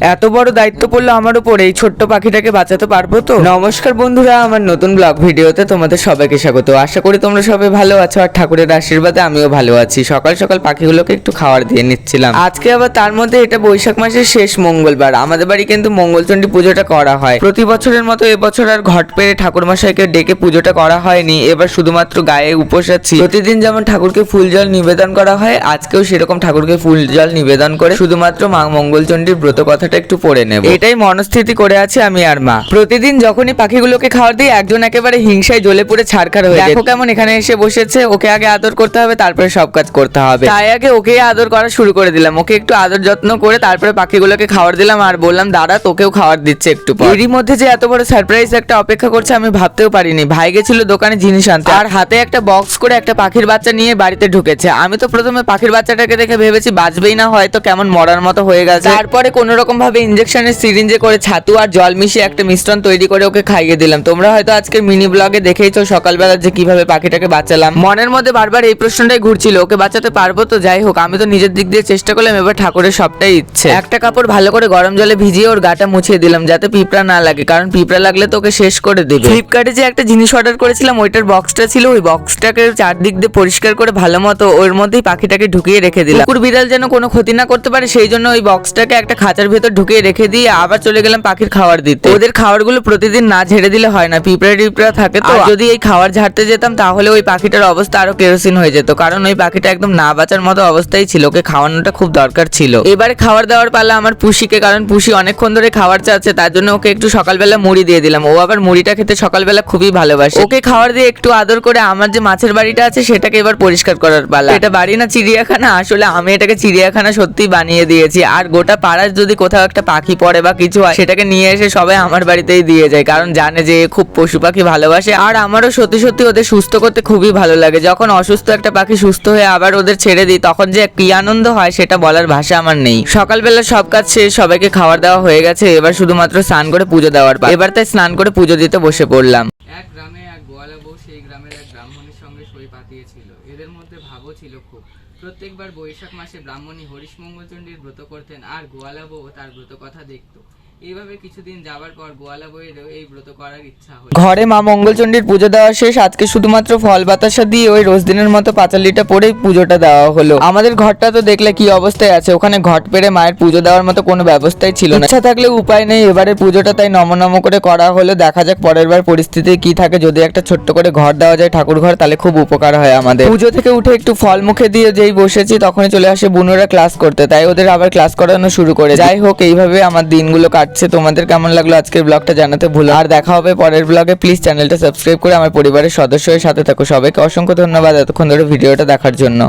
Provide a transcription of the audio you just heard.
এত বড় দায়িত্ব পড়ল আমার উপর, এই ছোট্ট পাখিটাকে বাঁচাতে পারব তো? নমস্কার বন্ধুরা, আমার নতুন ব্লগ ভিডিওতে তোমাদের সবাইকে স্বাগত। আশা করি তোমরা সবাই ভালো আছো আর ঠাকুরের আশীর্বাদে আমিও ভালো আছি। সকাল সকাল পাখিগুলোকে একটু খাবার দিয়ে নিচ্ছিলাম। আজকে আবার তার মধ্যে এটা বৈশাখ মাসের শেষ মঙ্গলবার। আমাদের বাড়ি কিন্তু মঙ্গলচণ্ডী পুজোটা করা হয়। প্রতি বছরের মতো এবছর আর ঘট পেরে ঠাকুর মশাইকে ডেকে পুজোটা করা হয়নি। এবার শুধুমাত্র গায়ে উপোস আছি। প্রতিদিন যেমন ঠাকুরকে ফুল জল নিবেদন করা হয়, আজকেও সেরকম ঠাকুরকে ফুল জল নিবেদন করে শুধুমাত্র মা মঙ্গলচণ্ডীর ব্রত কথাটা একটু পড়ে নেব। এটাই মনস্থিতি করে আছে আমি আর মা। প্রতিদিন যখনই পাখিগুলোকে খাবার দিই একজন একেবারে হিংসায় জ্বলে পড়ে ছাড়খাড় হয়ে দেখো কেমন এখানে এসে বসেছে ওকে আগে আদর করতে হবে তারপরে সব কাজ করতে হবে। তাই আগে ওকে আদর করা শুরু করে দিলাম। ওকে একটু আদর যত্ন করে তারপরে পাখিগুলোকে খাবার দিলাম আর বললাম দাদা তোকেও খাবার দিচ্ছে একটু। এরই মধ্যে যে এত বড় সারপ্রাইজ একটা অপেক্ষা করছে আমি ভাবতেও পারিনি। ভাই গেছিল দোকানে জিনিস আনতে। আর হাতে একটা বক্স করে একটা পাখির বাচ্চা নিয়ে বাড়িতে ঢুকেছে। আমি তো প্রথমে পাখির বাচ্চাটাকে দেখে ভেবেছি বাঁচবেই না হয়তো কেমন মরার মতো হয়ে গেছে। তারপরে কোনো রকম ভাবে ইঞ্জেকশনের সিরিঞ্জে করে ছাতু আর জল মিশিয়ে একটা মিশ্রণ তৈরি করে ওকে খাইয়ে দিলাম। তোমরা হয়তো আজকের মিনি ব্লগে দেখেইছো সকালবেলা যে কীভাবে পাখিটাকে বাঁচালাম। মনের মধ্যে বারবার এই প্রশ্নটাই ঘুরছিল, ওকে বাঁচাতে পারব তো? যাই হোক, আমি তো নিজের দিক দিয়ে চেষ্টা করলাম, এবার ঠাকুরের সবটাই ইচ্ছে। একটা কাপড় ভালো করে গরম জলে ভিজিয়ে ওর গাটা মুছিয়ে দিলাম, যাতে পিঁপড়া না লাগে, কারণ পিঁপড়া লাগলে তো ওকে শেষ করে দেবে। ফ্লিপকার্টে যে একটা জিনিস অর্ডার করেছিলাম, ওইটার বক্সটা ছিল, ওই বক্সটাকে চারদিক দিয়ে পরিষ্কার করে ভালো মতো ওর মধ্যেই পাখিটাকে ঢুকিয়ে রেখে দিলাম। কুকুর বিড়াল যেন কোনো ক্ষতি না করতে পারে, সেই জন্য ওই বক্সটাকে একটা খাঁচার ভেতর ঢুকিয়ে রেখে দিয়ে আবার চলে গেলাম পাখির খাবার দিতে। ওদের খাবারগুলো প্রতিদিন না ঝেড়ে দিলে হয় না পিঁপড়া টিপড়া থাকে তো। যদি এই খাবার ঝাড়তে যেতাম তাহলে ওই পাখিটার অবস্থা আরও কেরোসিন হয়ে যেত কারণ ওই পাখিটা একদম না বাঁচার মতো অবস্থায় ছিল ওকে খাওয়ানোটা খুব দরকার ছিল। এবারে খাবার দেওয়ার পালা আমার পুষিকে কারণ পুষি অনেকক্ষণ ধরে খাবার চাচ্ছে তার জন্য ওকে একটু সকালবেলা মুড়ি দিয়ে দিলাম। ও আবার মুড়িটা খেতে সকালবেলা খুবই ভালোবাসে। ওকে খাবার দিয়ে একটু আদর করে আমার যে মাছের বাড়িটা আছে সেটাকে এবার পরিষ্কার করার পালা। এটা বাড়ি না চিড়িয়াখানা? আসলে আমি এটাকে চিড়িয়াখানা সত্যি বানিয়ে দিয়েছি। আর গোটা পাড়ার যদি কোথাও একটা পাখি পড়ে বা কিছু হয়, সেটাকে নিয়ে এসে সবাই আমার বাড়িতেই দিয়ে যায়, কারণ জানে যে খুব পশু পাখি ভালোবাসে। আর আমারও সত্যি সত্যি ওদের সুস্থ করতে খুবই ভালো লাগে। যখন অসুস্থ একটা পাখি সুস্থ হয়ে আবার ওদের ছেড়ে দিই, তখন যে কি আনন্দ হয় সেটা বলার ভাষা আমার নেই। সকালবেলা সব কাজ শেষ, সবাইকে খাবার দেওয়া হয়ে গেছে, এবার শুধুমাত্র স্নান করে পুজো দেওয়ার। এবার তাই স্নান করে পুজো দিতে বসে পড়লাম এক গ্রামে এক গোয়ালা বউ সেই গ্রামের এক ব্রাহ্মণের সঙ্গে সই পাতিয়েছিল এদের মধ্যে ভাবও ছিল খুব। প্রত্যেকবার বৈশাখ মাসে ব্রাহ্মণী হরিশ মঙ্গলচণ্ডীর ব্রত করতেন আর গোয়ালা বউ তার ব্রত কথা দেখতো। ঘরে মা মঙ্গলচণ্ডীর পুজো দেওয়া শেষ। আজকে শুধুমাত্র ফল বাতাসা দিয়ে ওই রোজ দিনের মতো পাঁচালিটা পরেই পুজোটা দেওয়া হলো। আমাদের ঘরটা তো দেখলে কি অবস্থায় আছে? ওখানে ঘট পেরে মায়ের পুজো দেওয়ার মতো কোনো ব্যবস্থাই ছিল না। ইচ্ছা থাকলে উপায় নেই। এবারে পুজোটা তাই নম নম করে করা হলো। দেখা যাক পরের বার পরিস্থিতি কি থাকে। যদি একটা ছোট্ট করে ঘর দেওয়া যায় ঠাকুর ঘর, তাহলে খুব উপকার হয় আমাদের। পুজো থেকে উঠে একটু ফল মুখে দিয়ে যেই বসেছি, তখনই চলে আসে বুনুরা ক্লাস করতে। তাই ওদের আবার ক্লাস করানো শুরু করে। যাই হোক, এইভাবে আমার দিনগুলো কাটছে তোমাদের কেমন লাগল আজকের ব্লগটা জানাতে ভুলো আর দেখা হবে পরের ব্লগে প্লিজ চ্যানেলটা সাবস্ক্রাইব করে আমার পরিবারের সদস্য সাথে থাকো। সবাইকে অসংখ্য ধন্যবাদ এতক্ষণ ধরে ভিডিওটা দেখার জন্য।